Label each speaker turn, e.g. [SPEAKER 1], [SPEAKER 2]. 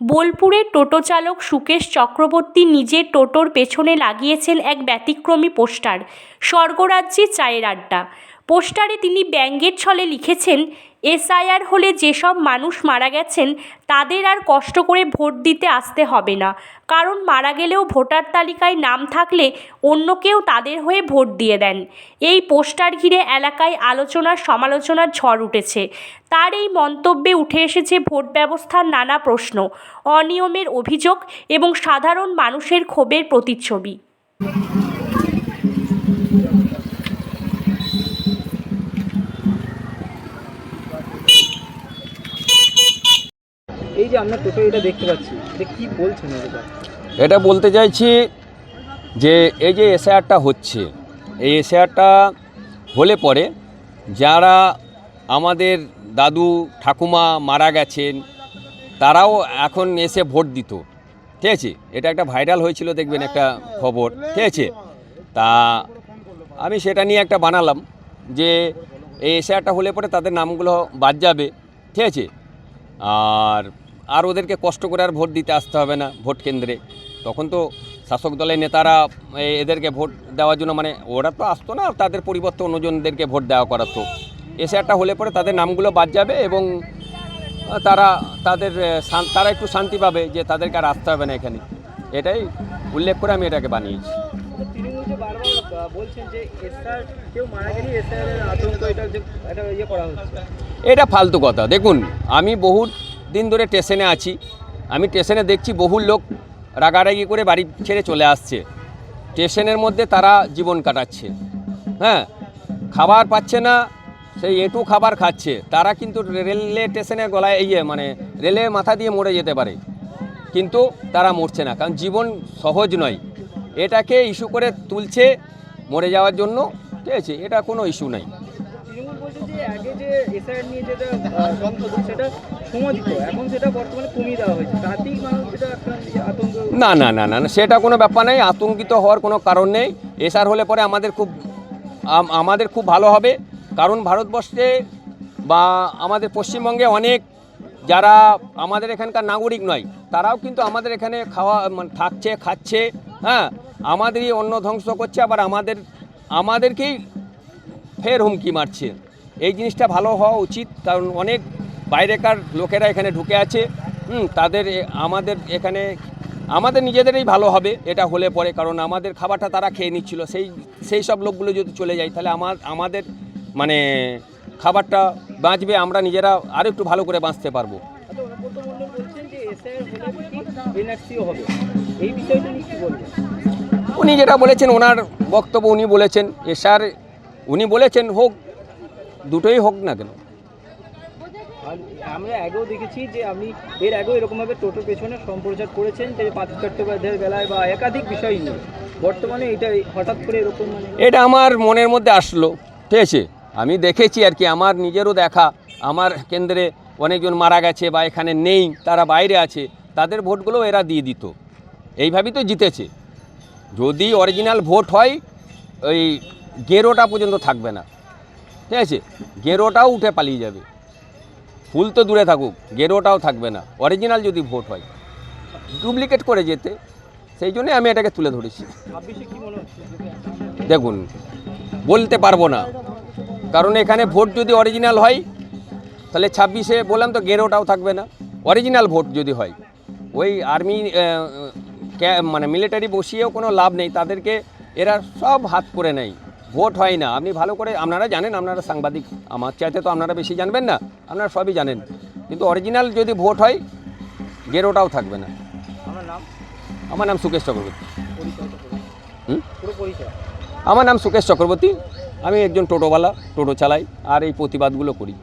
[SPEAKER 1] বোলপুরের টোটো চালক সুকেশ চক্রবর্তী নিজের টোটোর পেছনে লাগিয়েছেন এক ব্যতিক্রমী পোস্টার, স্বর্গরাজ্যে চায়ের আড্ডা। পোস্টারে তিনি ব্যঙ্গের ছলে লিখেছেন, এসআইআর হলে যেসব মানুষ মারা গেছেন, তাদের আর কষ্ট করে ভোট দিতে আসতে হবে না। কারণ মারা গেলেও ভোটার তালিকায় নাম থাকলে অন্য কেউ তাদের হয়ে ভোট দিয়ে দেন। এই পোস্টার ঘিরে এলাকায় আলোচনার সমালোচনার ঝড় উঠেছে। তার এই মন্তব্যে উঠে এসেছে ভোট ব্যবস্থার নানা প্রশ্ন, অনিয়মের অভিযোগ এবং সাধারণ মানুষের ক্ষোভের প্রতিচ্ছবি।
[SPEAKER 2] এই যে আমরা টোটো এটা দেখতে পাচ্ছি কি বলছেন এটা
[SPEAKER 3] বলতে চাইছি যে এই যে এসআইআরটা হচ্ছে, এই এসআইআরটা হলে পরে যারা আমাদের দাদু ঠাকুমা মারা গেছেন, তারাও এখন এসে ভোট দিত। ঠিক আছে? এটা একটা ভাইরাল হয়েছিল, দেখবেন একটা খবর। ঠিক আছে? তা আমি সেটা নিয়ে একটা বানালাম যে এই এসআইআরটা হলে পরে তাদের নামগুলো বাদ যাবে। ঠিক আছে? আর আর ওদেরকে কষ্ট করে আর ভোট দিতে আসতে হবে না ভোট কেন্দ্রে। তখন তো শাসক দলের নেতারা এদেরকে ভোট দেওয়ার জন্য মানে ওরা তো আসতো না তাদের পরিবর্তে অন্যজনদেরকে ভোট দেওয়া করাতো। এসে একটা হলে পরে তাদের নামগুলো বাদ যাবে এবং তারা তাদের তারা একটু শান্তি পাবে যে তাদেরকে আর আসতে হবে না এখানে। এটাই উল্লেখ করে আমি এটাকে বানিয়েছি।
[SPEAKER 2] এটা ইয়ে
[SPEAKER 3] এটা ফালতু কথা। দেখুন আমি বহু দিন ধরে স্টেশনে আছি। আমি স্টেশনে দেখছি বহু লোক রাগারাগি করে বাড়ি ছেড়ে চলে আসছে। স্টেশনের মধ্যে তারা জীবন কাটাচ্ছে। হ্যাঁ খাবার পাচ্ছে না, সেই এটু খাবার খাচ্ছে। তারা কিন্তু রেলে স্টেশনে গলায় ইয়ে মানে রেলে মাথা দিয়ে মরে যেতে পারে। কিন্তু তারা মরছে না, কারণ জীবন সহজ নয়। এটাকে ইস্যু করে তুলছে মরে যাওয়ার জন্য, ঠিক আছে? এটা কোনো ইস্যু নাই। না না না না সেটা কোনো ব্যাপার নেই। আতঙ্কিত হওয়ার কোনো কারণ নেই। এসআর হলে পরে আমাদের খুব আমাদের খুব ভালো হবে। কারণ ভারতবর্ষে বা আমাদের পশ্চিমবঙ্গে অনেক যারা আমাদের এখানকার নাগরিক নয়, তারাও কিন্তু আমাদের এখানে খাওয়া মানে থাকছে, খাচ্ছে হ্যাঁ? আমাদেরই অন্ন ধ্বংস করছে, আবার আমাদের, আমাদেরকেই ফের হুমকি মারছে। এই জিনিসটা ভালো হওয়া উচিত, কারণ অনেক বাইরেকার লোকেরা এখানে ঢুকে আছে। তাদের আমাদের এখানে আমাদের নিজেদেরই ভালো হবে এটা হলে পরে কারণ আমাদের খাবারটা তারা খেয়ে নিচ্ছিল। সেই সেই সব লোকগুলো যদি চলে যায় তাহলে আমার আমাদের মানে খাবারটা বাঁচবে আমরা নিজেরা আরও একটু ভালো করে বাঁচতে পারব।
[SPEAKER 2] আচ্ছা
[SPEAKER 3] উনি যেটা বলেছেন ওনার বক্তব্য উনি বলেছেন। এসার উনি বলেছেন হোক দুটোই হোক না কেন।
[SPEAKER 2] আর আমরা আগেও দেখেছি যে আপনি এর আগেও এরকমভাবে টোটোর পেছনে সম্প্রচার করেছেন যে পার্থ চট্টোপাধ্যায়ের বেলায় বা একাধিক বিষয় নিয়ে। বর্তমানে এটা হঠাৎ করে এরকম মানে
[SPEAKER 3] এটা আমার মনের মধ্যে আসলো, ঠিক আছে? আমি দেখেছি আর কি, আমার নিজেরও দেখা। আমার কেন্দ্রে অনেকজন মারা গেছে বা এখানে নেই, তারা বাইরে আছে, তাদের ভোটগুলো এরা দিয়ে দিত। এইভাবেই তো জিতেছে। যদি অরিজিনাল ভোট হয় ওই গেরোটা পর্যন্ত থাকবে না। ঠিক আছে? গেরোটাও উঠে পালিয়ে যাবে। ফুল তো দূরে থাকুক গেরোটাও থাকবে না। অরিজিনাল যদি ভোট হয়। ডুপ্লিকেট করে যেতে, সেই জন্যই আমি এটাকে তুলে ধরেছি। দেখুন, বলতে পারব না। কারণ এখানে ভোট যদি অরিজিনাল হয়, তাহলে ছাব্বিশে বললাম তো গেরোটাও থাকবে না। অরিজিনাল ভোট যদি হয়, ওই আর্মি মানে মিলিটারি বসিয়েও কোনো লাভ নেই। তাদেরকে এরা সব হাত করে নেয়। ভোট হয় না। আপনি ভালো করে আপনারা জানেন আপনারা সাংবাদিক আমার চাইতে তো আপনারা বেশি জানবেন না আপনারা সবই জানেন। কিন্তু অরিজিনাল যদি ভোট হয় গেরোটাও থাকবে না।
[SPEAKER 2] আমার নাম?
[SPEAKER 3] আমার নাম সুকেশ চক্রবর্তী? আমার নাম সুকেশ চক্রবর্তী। আমি একজন টোটোওয়ালা টোটো চালাই আর এই প্রতিবাদগুলো করি।